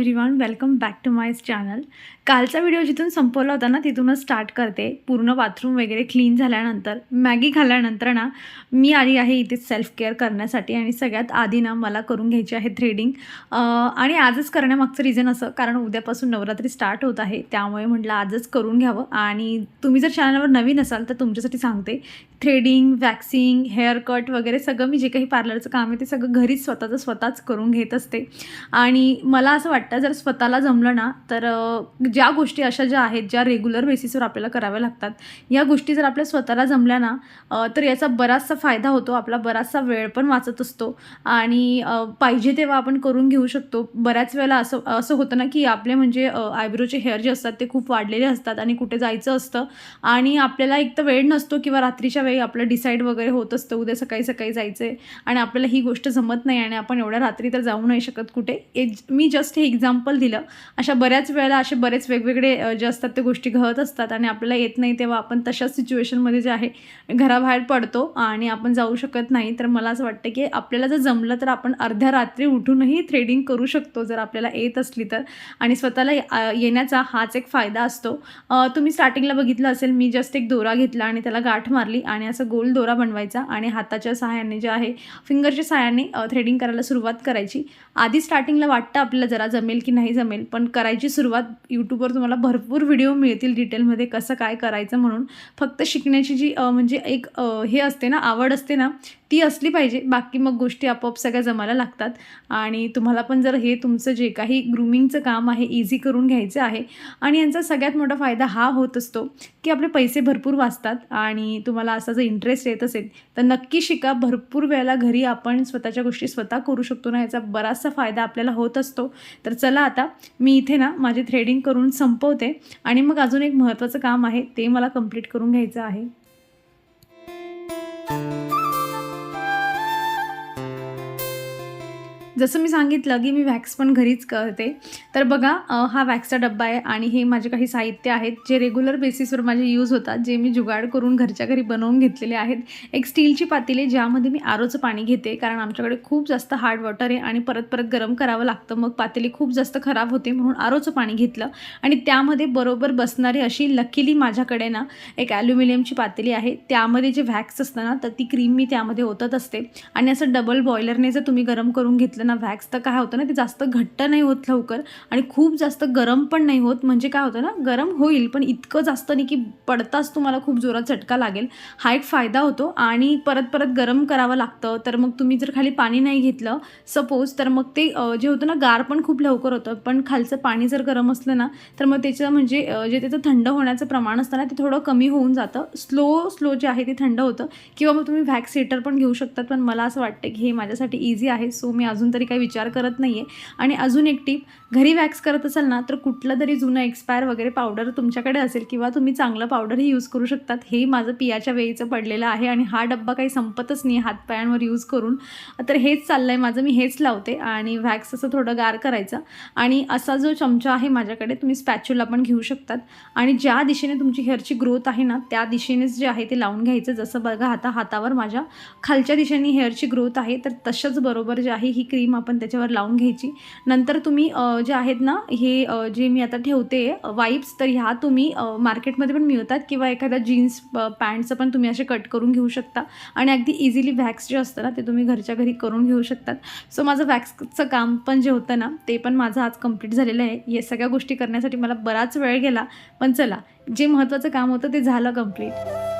Everyone welcome back to my channel कालचा video जिथून संपवला होता ना तिथूनच स्टार्ट करते. पूर्ण बाथरूम वगैरे क्लीन झाल्यानंतर मॅगी खाल्ल्यानंतर ना मी आली आहे इथे सेल्फ केअर करण्यासाठी आणि सगळ्यात आधी ना मला करून घ्यायची आहे थ्रेडिंग आणि आजच करण्यामागचं रिझन असं कारण उद्यापासून नवरात्री स्टार्ट होत आहे त्यामुळे म्हटलं आजच करून घ्यावं. आणि तुम्ही जर चॅनलवर नवीन असाल तर तुमच्यासाठी सांगते थ्रेडिंग वॅक्सिंग हेअर कट वगैरे सगळं मी जे काही पार्लरचं काम आहे ते सगळं घरीच स्वतःचं स्वतःच करून घेत असते. आणि मला असं वाटतं जर स्वतःला जमलं ना तर ज्या गोष्टी अशा ज्या आहेत ज्या रेग्युलर बेसिसवर आपल्याला कराव्या लागतात या गोष्टी जर आपल्या स्वतःला जमल्या ना तर याचा बराचसा फायदा होतो आपला बराचसा वेळ पण वाचत असतो. आणि पाहिजे तेव्हा आपण करून घेऊ शकतो. बऱ्याच वेळेला असं असं होतं ना की आपले म्हणजे आयब्रोचे हेअर जे असतात ते खूप वाढलेले असतात आणि कुठे जायचं असतं. आणि आपल्याला एक तर वेळ नसतो किंवा रात्रीच्या वेळी आपलं डिसाईड वगैरे होत असतं उद्या सकाळी सकाळी जायचं आहे आणि आपल्याला ही गोष्ट जमत नाही आणि आपण एवढ्या रात्री तर जाऊ नाही शकत कुठे. मी जस्ट हे एक्झाम्पल दिलं अशा बऱ्याच वेळेला असे बरेच वेगवेगळे जे असतात ते गोष्टी घडत असतात आणि आपल्याला येत नाही तेव्हा आपण तशाच सिच्युएशनमध्ये जे आहे घराबाहेर पडतो आणि आपण जाऊ शकत नाही. तर मला असं वाटतं की आपल्याला जर जमलं तर आपण अर्ध्या रात्री उठूनही थ्रेडिंग करू शकतो जर आपल्याला येत असली तर. आणि स्वतःला येण्याचा हाच एक फायदा असतो. तुम्ही स्टार्टिंगला बघितलं असेल मी जस्ट एक दोरा घेतला आणि त्याला गाठ मारली आणि असं गोल दोरा बनवायचा आणि हाताच्या सहाय्याने जे आहे फिंगरच्या सहाय्याने थ्रेडिंग करायला सुरुवात करायची. आधी स्टार्टिंगला वाटतं आपल्याला जरा जमेल की नाही जमेल पण करायची सुरुवात यूट्यूबवर तुम्हाला भरपूर व्हिडिओ मिळतील डिटेलमध्ये कसं काय करायचं म्हणून. फक्त शिकण्याची जी म्हणजे एक हे असते ना आवड असते ना ती असली पाहिजे. बाकी मग गोष्टी आपोआप सगळ्या जमायला लागतात. आणि तुम्हाला पण जर हे तुमचं जे काही ग्रुमिंगचं काम आहे इझी करून घ्यायचं आहे आणि यांचा सगळ्यात मोठा फायदा हा होत असतो की आपले पैसे भरपूर वाचतात आणि तुम्हाला असा जर इंटरेस्ट येत असेल तर नक्की शिका. भरपूर वेळेला घरी आपण स्वतःच्या गोष्टी स्वतः करू शकतो ना याचा बराचसा फायदा आपल्याला होत असतो. तर चला आता मी इथे ना माझी थ्रेडिंग करून संपवते आणि मग अजून एक महत्त्वाचं काम आहे ते मला कंप्लीट करून घ्यायचं आहे. जसं मी सांगितलं की मी वॅक्स पण घरीच करते. तर बघा हा वॅक्सचा डब्बा आहे आणि हे माझे काही साहित्य आहेत जे रेग्युलर बेसिसवर माझे यूज होतात जे मी जुगाड करून घरच्या घरी बनवून घेतलेले आहेत. एक स्टीलची पातेली ज्यामध्ये मी आरोचं पाणी घेते कारण आमच्याकडे खूप जास्त हार्ड वॉटर आहे आणि परत परत गरम करावं लागतं. मग पातेली खूप जास्त खराब होते म्हणून आरोचं पाणी घेतलं. आणि त्यामध्ये बरोबर बसणारी अशी लकीली माझ्याकडे ना एक ॲल्युमिनियमची पातेली आहे. त्यामध्ये जे वॅक्स असतं ना तर ती क्रीम मी त्यामध्ये ओतत असते. आणि असं डबल बॉयलरने जर तुम्ही गरम करून घेतलं ना वॅक्स तर काय होतं ना ते जास्त घट्ट नाही होत लवकर आणि खूप जास्त गरम पण नाही होत. म्हणजे काय होतं ना गरम होईल पण इतकं जास्त नाही की पडताच तुम्हाला खूप जोरात झटका लागेल. हा एक फायदा होतो आणि परत परत गरम करावं लागतं. तर मग तुम्ही जर खाली पाणी नाही घेतलं सपोज तर मग ते जे होतं ना गार पण खूप लवकर होतं. पण खालचं पाणी जर गरम असलं ना तर मग त्याचं म्हणजे जे त्याचं थंड होण्याचं प्रमाण असतं ना ते थोडं कमी होऊन जातं. स्लो स्लो जे आहे ते थंड होतं. किंवा मग तुम्ही व्हॅक्स हिटर पण घेऊ शकतात. पण मला असं वाटतं की हे माझ्यासाठी इझी आहे. सो मी अजून तरी काही विचार करत नाही आहे आणि अजून एक टीप घरी वॅक्स करत असाल ना तर कुठलं तरी जुनं एक्सपायर वगैरे पावडर तुमच्याकडे असेल किंवा तुम्ही चांगलं पावडरही यूज करू शकतात. हे माझं पियाच्या वेळीचं पडलेलं आहे आणि हा डब्बा काही संपतच नाही हातपायांवर यूज करून. तर हेच चाललं आहे माझं मी हेच लावते आणि वॅक्स असं थोडं गार करायचं. आणि असा जो चमचा आहे माझ्याकडे तुम्ही स्पॅच्युला पण घेऊ शकतात. आणि ज्या दिशेने तुमची हेअरची ग्रोथ आहे ना त्या दिशेनेच जे आहे ते लावून घ्यायचं. जसं बघा आता हातावर माझ्या खालच्या दिशेने हेअरची ग्रोथ आहे तर तशाच बरोबर जे आहे ही क्रीम आपण त्याच्यावर लावून घ्यायची. नंतर तुम्ही जे आहेत ना हे जे मी आता ठेवते वाईप्स तर ह्या तुम्ही मार्केटमध्ये पण मिळतात किंवा एखादा जीन्स पॅन्टचं पण तुम्ही असे कट करून घेऊ शकता. आणि अगदी इझिली वॅक्स जे असतं ना ते तुम्ही घरच्या घरी करून घेऊ शकतात. सो माझं वॅक्सचं काम पण जे होतं ना ते पण माझं आज कंप्लीट झालेलं आहे. या सगळ्या गोष्टी करण्यासाठी मला बराच वेळ गेला पण चला जे महत्त्वाचं काम होतं ते झालं कंप्लीट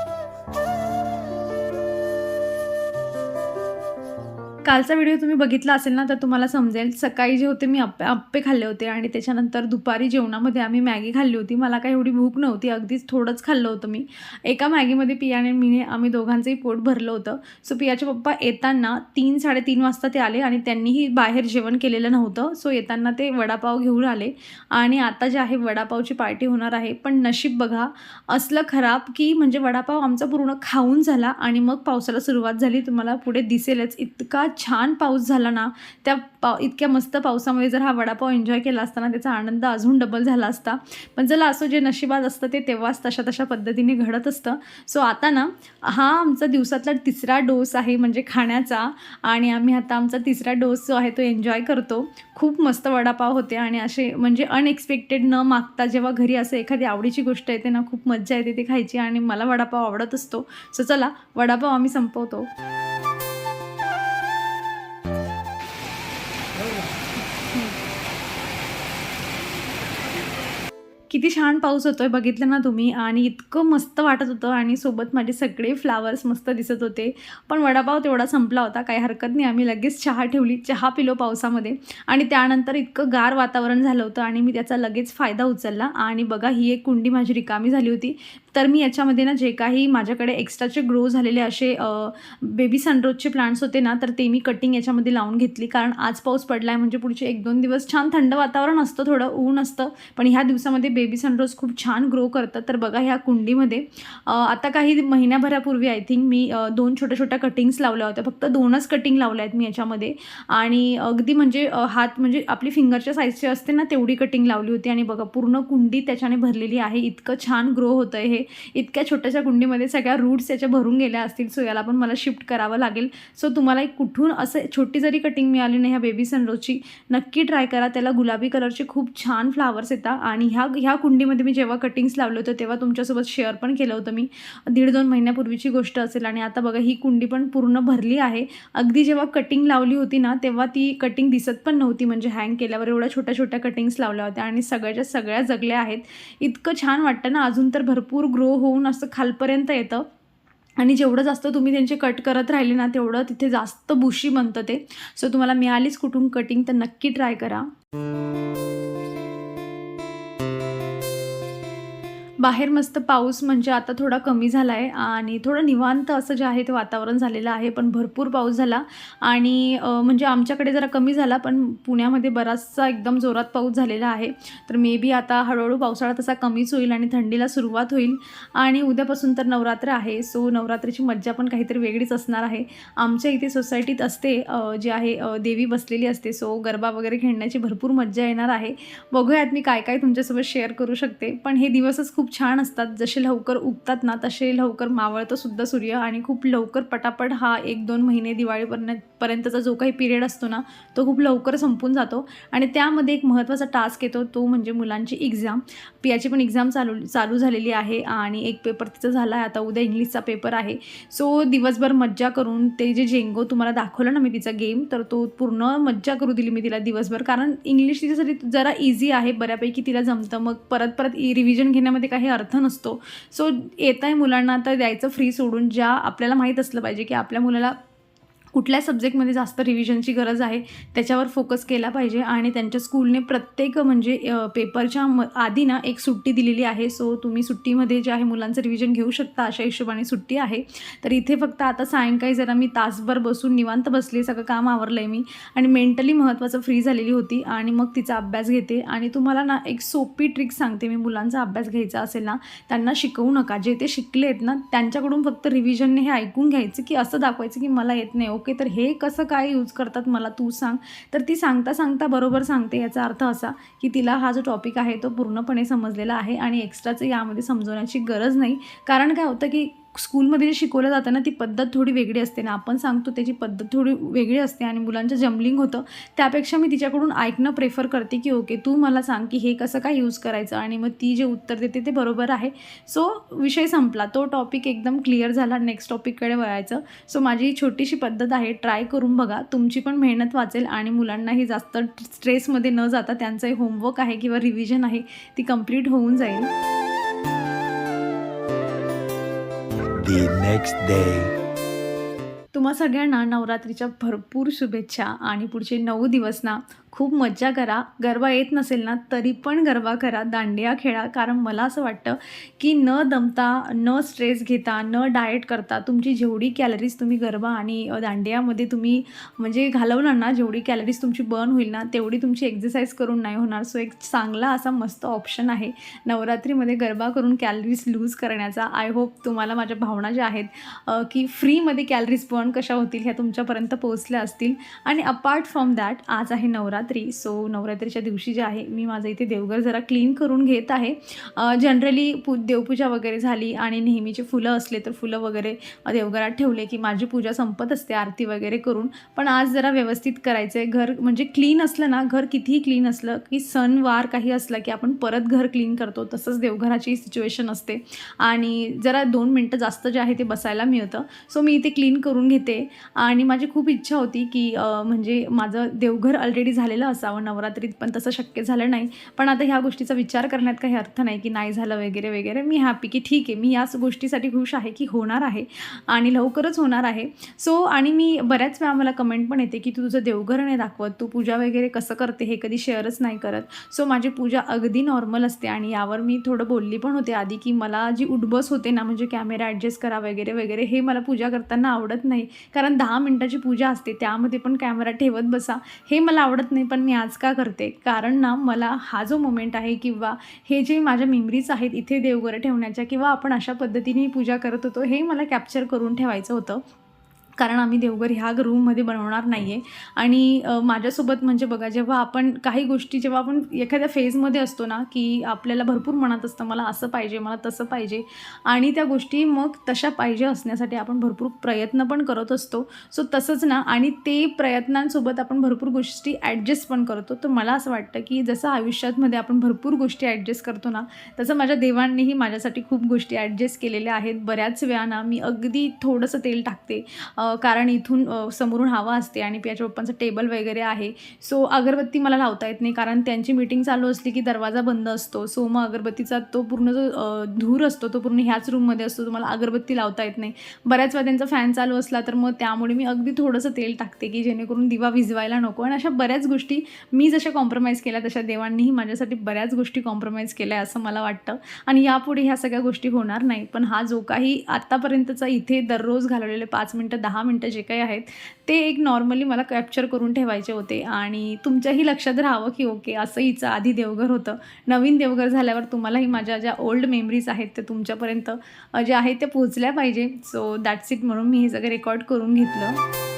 कालचा व्हिडिओ तुम्ही बघितला असेल ना तर तुम्हाला समजेल. सकाळी जे होते मी आप्पे आप्पे खाल्ले होते आणि त्याच्यानंतर दुपारी जेवणामध्ये आम्ही मॅगी खाल्ली होती. मला काही एवढी भूक नव्हती. अगदीच थोडंच खाल्लं होतं मी. एका मॅगीमध्ये पियाने मीने आम्ही दोघांचंही पोट भरलं होतं. सो पियाचे पप्पा येताना तीन साडेतीन वाजता ते आले आणि त्यांनीही बाहेर जेवण केलेलं नव्हतं. सो येताना ते वडापाव घेऊन आले. आणि आता जे आहे वडापावची पार्टी होणार आहे. पण नशीब बघा असलं खराब की म्हणजे वडापाव आमचा पूर्ण खाऊन झाला आणि मग पावसाला सुरुवात झाली. तुम्हाला पुढे दिसेलच. इतका छान पाऊस झाला ना त्या पाव इतक्या मस्त पावसामध्ये जर हा वडापाव एन्जॉय केला असता ना त्याचा आनंद अजून डबल झाला असता. पण चला असं जे नशिबात असतं ते तेव्हाच तशा तशा पद्धतीने घडत असतं. सो आता ना हा आमचा दिवसातला तिसरा डोस आहे म्हणजे खाण्याचा. आणि आम्ही आता आमचा तिसरा डोस जो आहे तो एन्जॉय करतो. खूप मस्त वडापाव होते आणि असे म्हणजे अनएक्सपेक्टेड न मागता जेव्हा घरी असं एखादी आवडीची गोष्ट येते ना खूप मज्जा येते ते खायची. आणि मला वडापाव आवडत असतो. सो चला वडापाव आम्ही संपवतो. किती छान पाऊस होतोय बघितलं ना तुम्ही. आणि इतकं मस्त वाटत होतं आणि सोबत माझे सगळे फ्लावर्स मस्त दिसत होते. पण वडापाव तेवढा संपला होता. काही हरकत नाही. आम्ही लगेच चहा ठेवली. चहा पिलो पावसामध्ये. आणि त्यानंतर इतकं गार वातावरण झालं होतं आणि मी त्याचा लगेच फायदा उचलला. आणि बघा ही एक कुंडी माझी रिकामी झाली होती. तर मी याच्यामध्ये ना जे काही माझ्याकडे एक्स्ट्राचे ग्रो झालेले असे बेबी सनरोजचे प्लांट्स होते ना तर ते मी कटिंग याच्यामध्ये लावून घेतली. कारण आज पाऊस पडला आहे म्हणजे पुढचे एक दोन दिवस छान थंड वातावरण असतं थोडं ऊन असतं. पण ह्या दिवसामध्ये बेबी सनरोज खूप छान ग्रो करतात. तर बघा ह्या कुंडीमध्ये आता काही महिन्याभरापूर्वी आय थिंक मी दोन छोट्या छोट्या कटिंग्स लावल्या होत्या. फक्त दोनच कटिंग लावल्या आहेत मी याच्यामध्ये. आणि अगदी म्हणजे हात म्हणजे आपली फिंगरच्या साईजची असते ना तेवढी कटिंग लावली होती. आणि बघा पूर्ण कुंडी त्याच्याने भरलेली आहे. इतकं छान ग्रो होतं हे. आहे इतक्या छोट्याशा कुंडीमध्ये सगळ्या रूट्स याच्या भरून गेल्या असतील सो याला पण मला शिफ्ट करावं लागेल. सो तुम्हाला एक कुठून असं छोटी जरी कटिंग मिळाली नाही ह्या बेबी सनरोजची नक्की ट्राय करा. त्याला गुलाबी कलरचे खूप छान फ्लावर्स येतात आणि ह्या ह्या कुंडीमध्ये मी जेव्हा कटिंग्स लावलं होतं तेव्हा तुमच्यासोबत शेअर पण केलं होतं मी. दीड दोन महिन्यापूर्वीची गोष्ट असेल आणि आता बघा ही कुंडी पण पूर्ण भरली आहे. अगदी जेव्हा कटिंग लावली होती ना तेव्हा ती कटिंग दिसत पण नव्हती म्हणजे हँग केल्यावर एवढ्या छोट्या छोट्या कटिंग्स लावल्या होत्या आणि सगळ्याच्या सगळ्या जगल्या आहेत. इतकं छान वाटतं ना अजून तर भरपूर ग्रो होऊन असं खालपर्यंत येतं. आणि जेवढं जास्त तुम्ही त्यांचे कट करत राहिले ना तेवढं तिथे जास्त बुशी बनतं ते. सो तुम्हाला मिळालीच कुठून कटिंग तर नक्की ट्राय करा. बाहेर मस्त पाऊस म्हणजे आता थोडा कमी झाला आहे आणि थोडं निवांत असं जे आहे ते वातावरण झालेलं आहे पण भरपूर पाऊस झाला. आणि म्हणजे आमच्याकडे जरा कमी झाला पण पुण्यामध्ये बराचसा एकदम जोरात पाऊस झालेला आहे. तर मे बी आता हळूहळू पावसाळा तसा कमीच होईल आणि थंडीला सुरुवात होईल. आणि उद्यापासून तर नवरात्र आहे सो नवरात्रीची मज्जा पण काहीतरी वेगळीच असणार आहे. आमच्या इथे सोसायटीत असते जे जी आहे देवी बसलेली असते सो गरबा वगैरे खेळण्याची भरपूर मज्जा येणार आहे. बघूयात मी काय काय तुमच्यासोबत शेअर करू शकते पण हे दिवसच खूप छान असतात. जसे लवकर उगतात ना तसे लवकर मावळतंसुद्धा सूर्य आणि खूप लवकर पटापट हा एक दोन महिने दिवाळीपर्यंत पर्यंतचा जो काही पिरियड असतो ना तो खूप लवकर संपून जातो. आणि त्यामध्ये एक महत्त्वाचा टास्क येतो तो म्हणजे मुलांची एक्झाम पियाची पण एक्झाम चालू चालू झालेली आहे आणि एक पेपर तिचा झाला आहे आता उद्या इंग्लिशचा पेपर आहे. सो दिवसभर मज्जा करून ते जे जेंगो तुम्हाला दाखवलं ना मी तिचा गेम तर तो पूर्ण मज्जा करू दिली मी तिला दिवसभर. कारण इंग्लिश तिच्यासाठी जरा इझी आहे बऱ्यापैकी तिला जमतं. मग परत परत रिव्हिजन घेण्यामध्ये काही अर्थ नसतो. सो येत आहे मुलांना आता द्यायचं फ्री सोडून. ज्या आपल्याला माहीत असलं पाहिजे की आपल्या मुलाला कुठल्या सब्जेक्टमध्ये जास्त रिव्हिजनची गरज आहे त्याच्यावर फोकस केला पाहिजे आणि त्यांच्या स्कूलने प्रत्येक म्हणजे पेपरच्या म आधी ना एक सुट्टी दिलेली आहे. सो तुम्ही सुट्टीमध्ये जे आहे मुलांचं रिव्हिजन घेऊ शकता अशा हिशोबाने सुट्टी आहे. तर इथे फक्त आता सायंकाळी जरा मी तासभर बसून निवांत बसले सगळं काम आवरलं आहे मी आणि मेंटली महत्त्वाचं फ्री झालेली होती आणि मग तिचा अभ्यास घेते. आणि तुम्हाला ना एक सोपी ट्रिक सांगते मी मुलांचा अभ्यास घ्यायचा असेल ना त्यांना शिकवू नका. जे ते शिकले आहेत ना त्यांच्याकडून फक्त रिव्हिजनने हे ऐकून घ्यायचं की असं दाखवायचं की मला येत नाही ओके तर हे कसं काय यूज करतात मला तू सांग. तर ती सांगता सांगता बरोबर सांगते याचा अर्थ असा की तिला हा जो टॉपिक आहे तो पूर्णपणे समजलेला आहे आणि एक्स्ट्राचं यामध्ये समजवण्याची गरज नाही. कारण काय होतं की स्कूलमध्ये जे शिकवलं जातं ना ती पद्धत थोडी वेगळी असते ना. आपण सांगतो त्याची पद्धत थोडी वेगळी असते आणि मुलांचं जमलिंग होतं. त्यापेक्षा मी तिच्याकडून ऐकणं प्रेफर करते की ओके तू मला सांग की हे कसं काय यूज करायचं आणि मग ती जे उत्तर देते ते बरोबर आहे. सो विषय संपला. तो टॉपिक एकदम क्लिअर झाला. नेक्स्ट टॉपिककडे वळायचं. सो माझी ही छोटीशी पद्धत आहे. ट्राय करून बघा. तुमची पण मेहनत वाचेल आणि मुलांनाही जास्त स्ट्रेसमध्ये न जाता त्यांचं होमवर्क आहे किंवा रिव्हिजन आहे ती कंप्लीट होऊन जाईल. The next day. तुम्हा सगळ्यांना नवरात्रीच्या भरपूर शुभेच्छा आणि पुढचे नऊ दिवस ना खूप मज्जा करा. गरबा येत नसेल ना तरी पण गरबा करा. दांडिया खेळा. कारण मला असं वाटतं की न दमता न स्ट्रेस घेता न डाएट करता तुमची जेवढी कॅलरीज तुम्ही गरबा आणि दांडियामध्ये तुम्ही म्हणजे घालवणार ना जेवढी कॅलरीज तुमची बर्न होईल ना तेवढी तुमची एक्झरसाईज करून नाही होणार. सो एक चांगला असा मस्त ऑप्शन आहे नवरात्रीमध्ये गरबा करून कॅलरीज लूज करण्याचा. आय होप तुम्हाला माझ्या भावना ज्या आहेत की फ्रीमध्ये कॅलरीज बर्न कशा होतील ह्या तुमच्यापर्यंत पोहोचल्या असतील. आणि अपार्ट फ्रॉम दॅट आज आहे नवरात्र. सो नवरात्रीच्या दिवशी जे आहे मी माझं इथे देवघर जरा क्लीन करून घेत आहे. जनरली पू देवपूजा वगैरे झाली आणि नेहमीचे फुलं असले तर फुलं वगैरे देवघरात ठेवले की माझी पूजा संपत असते आरती वगैरे करून. पण आज जरा व्यवस्थित करायचं आहे घर म्हणजे क्लीन असलं ना घर कितीही क्लीन असलं की सणवार काही असलं की आपण परत घर क्लीन करतो. तसंच देवघराची सिच्युएशन असते. आणि जरा दोन मिनटं जास्त जे आहे ते बसायला मिळतं. सो मी इथे क्लीन करून घेते. आणि माझी खूप इच्छा होती की म्हणजे माझं देवघर ऑलरेडी झालं झालेलं असावं नवरात्रीत पण तसं शक्य झालं नाही. पण आता ह्या गोष्टीचा विचार करण्यात काही अर्थ नाही की नाही झालं वगैरे वगैरे. मी हॅपी की ठीक आहे. मी याच गोष्टीसाठी खुश आहे की होणार आहे आणि लवकरच होणार आहे. सो आणि मी बऱ्याच वेळा मला कमेंट पण येते की तू तुझं देवघर नाही दाखवत. तू पूजा वगैरे कसं करते हे कधी शेअरच नाही करत. सो माझी पूजा अगदी नॉर्मल असते आणि यावर मी थोडं बोलली पण होते आधी की मला जी उडबस होते ना म्हणजे कॅमेरा ॲडजस्ट करा वगैरे वगैरे हे मला पूजा करताना आवडत नाही. कारण दहा मिनटाची पूजा असते त्यामध्ये पण कॅमेरा ठेवत बसा. हे मला आवडत नाही. पण मी आज का करते? कारण ना मला हा जो मोमेंट आहे किंवा हे जे माझ्या मेमरीज आहेत इथे देवघर ठेवण्याच्या किंवा आपण अशा पद्धतीने पूजा करत होतो हे मला कॅप्चर करून ठेवायचं होतं. कारण आम्ही देवघर ह्या रूममध्ये बनवणार नाही आहे आणि माझ्यासोबत म्हणजे बघा जेव्हा आपण काही गोष्टी जेव्हा आपण एखाद्या फेजमध्ये असतो ना की आपल्याला भरपूर मनात असतं मला असं पाहिजे मला तसं पाहिजे आणि त्या गोष्टी मग तशा पाहिजे असण्यासाठी आपण भरपूर प्रयत्न पण करत असतो. सो तसंच ना आणि ते प्रयत्नांसोबत आपण भरपूर गोष्टी ॲडजस्ट पण करतो. तर मला असं वाटतं की जसं आयुष्यातमध्ये आपण भरपूर गोष्टी ॲडजस्ट करतो ना तसं माझ्या देवांनीही माझ्यासाठी खूप गोष्टी ॲडजस्ट केलेल्या आहेत. बऱ्याच वेळा ना मी अगदी थोडंसं तेल टाकते. कारण इथून समोरून हवा असते आणि पियाच्या पप्पांचं टेबल वगैरे आहे. सो अगरबत्ती मला लावता येत नाही कारण त्यांची मीटिंग चालू असली की दरवाजा बंद असतो. सो मग अगरबत्तीचा तो पूर्ण जो धूर असतो तो पूर्ण ह्याच रूममध्ये असतो. तुम्हाला अगरबत्ती लावता येत नाही. बऱ्याच वेळा त्यांचा फॅन चालू असला तर मग त्यामुळे मी अगदी थोडंसं तेल टाकते की जेणेकरून दिवा विझवायला नको. आणि अशा बऱ्याच गोष्टी मी जशा कॉम्प्रोमाइज केल्या तशा देवांनीही माझ्यासाठी बऱ्याच गोष्टी कॉम्प्रोमाइज केल्या असं मला वाटतं. आणि यापुढे ह्या सगळ्या गोष्टी होणार नाही. पण हा जो काही आत्तापर्यंतचा इथे दररोज घालवलेले पाच मिनटं दहा दहा मिनटं जे काही आहेत ते एक नॉर्मली मला कॅप्चर करून ठेवायचे होते. आणि तुमच्याही लक्षात राहावं की ओके असं हिचं आधी देवघर होतं. नवीन देवघर झाल्यावर तुम्हालाही माझ्या ज्या ओल्ड मेमरीज आहेत ते तुमच्यापर्यंत जे ज्या आहेत त्या पोहोचल्या पाहिजे. सो दॅट्स इट म्हणून मी हे सगळं रेकॉर्ड करून घेतलं.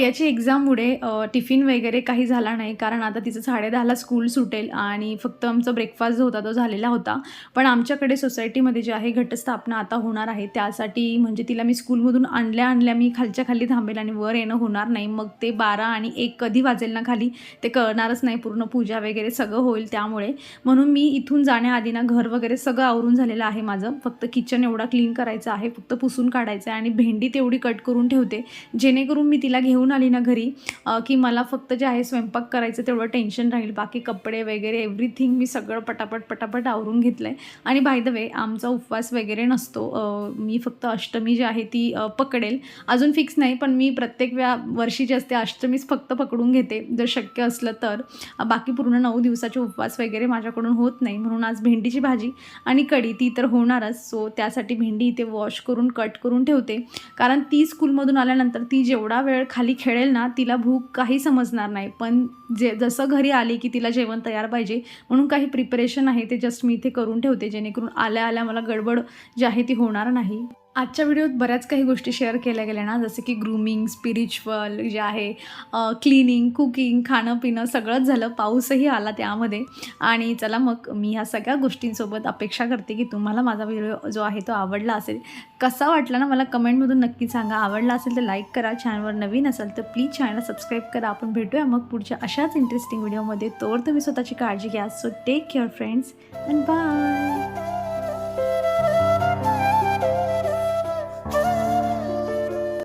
पियाची एक्झाममुळे टिफिन वगैरे काही झाला नाही. कारण आता तिचं साडेदहाला स्कूल सुटेल आणि फक्त आमचा ब्रेकफास्ट जो होता तो झालेला होता. पण आमच्याकडे सोसायटीमध्ये जे आहे घटस्थापना आता होणार आहे. त्यासाठी म्हणजे तिला मी स्कूलमधून आणल्या आणल्या मी खालच्या खाली थांबेल आणि वर येणं होणार नाही. मग ते बारा आणि एक कधी वाजेल ना खाली ते कळणारच नाही. पूर्ण पूजा वगैरे सगळं होईल त्यामुळे. म्हणून मी इथून जाण्याआधी ना घर वगैरे सगळं आवरून झालेलं आहे माझं. फक्त किचन एवढा क्लीन करायचं आहे. फक्त पुसून काढायचं आहे आणि भेंडी तेवढी कट करून ठेवते. जेणेकरून मी तिला घेऊन आली ना घरी की मला फक्त जे आहे स्वयंपाक करायचं तेवढं टेन्शन राहील. बाकी कपडे वगैरे एव्हरीथिंग मी सगळं पटापट पटापट आवरून घेतलं आहे आणि बाय द वे आमचा उपवास वगैरे नसतो. मी फक्त अष्टमी जी आहे ती पकडेल. अजून फिक्स नाही पण मी प्रत्येक वेळा वर्षी जी असते अष्टमीच फक्त पकडून घेते. जर शक्य असलं तर. बाकी पूर्ण नऊ दिवसाचे उपवास वगैरे माझ्याकडून होत नाही. म्हणून आज भेंडीची भाजी आणि कढी ती तर होणारच. सो त्यासाठी भेंडी इथे वॉश करून कट करून ठेवते. कारण ती स्कूलमधून आल्यानंतर ती जेवढा वेळ खाली खेळेल ना तिला भूक काही समजणार नाही. पण जे जसं घरी आली की तिला जेवण तयार पाहिजे म्हणून काही प्रिपरेशन आहे ते जस्ट मी इथे करून ठेवते जेणेकरून आल्या आल्या मला गडबड जी आहे ती होणार नाही. आजच्या व्हिडिओत बऱ्याच काही गोष्टी शेअर केल्या गेल्या ना जसं की ग्रूमिंग स्पिरिच्युअल जे आहे क्लिनिंग कुकिंग खाणं पिणं सगळंच झालं पाऊसही आला त्यामध्ये. आणि चला मग मी ह्या सगळ्या गोष्टींसोबत अपेक्षा करते की तुम्हाला माझा व्हिडिओ जो आहे तो आवडला असेल. कसा वाटला ना मला कमेंटमधून नक्की सांगा. आवडला असेल तर लाईक करा. चॅनलवर नवीन असाल तर प्लीज चॅनल सबस्क्राईब करा. आपण भेटूया मग पुढच्या अशाच इंटरेस्टिंग व्हिडिओमध्ये तोवर तुम्ही स्वतःची काळजी घ्या. So take care friends and bye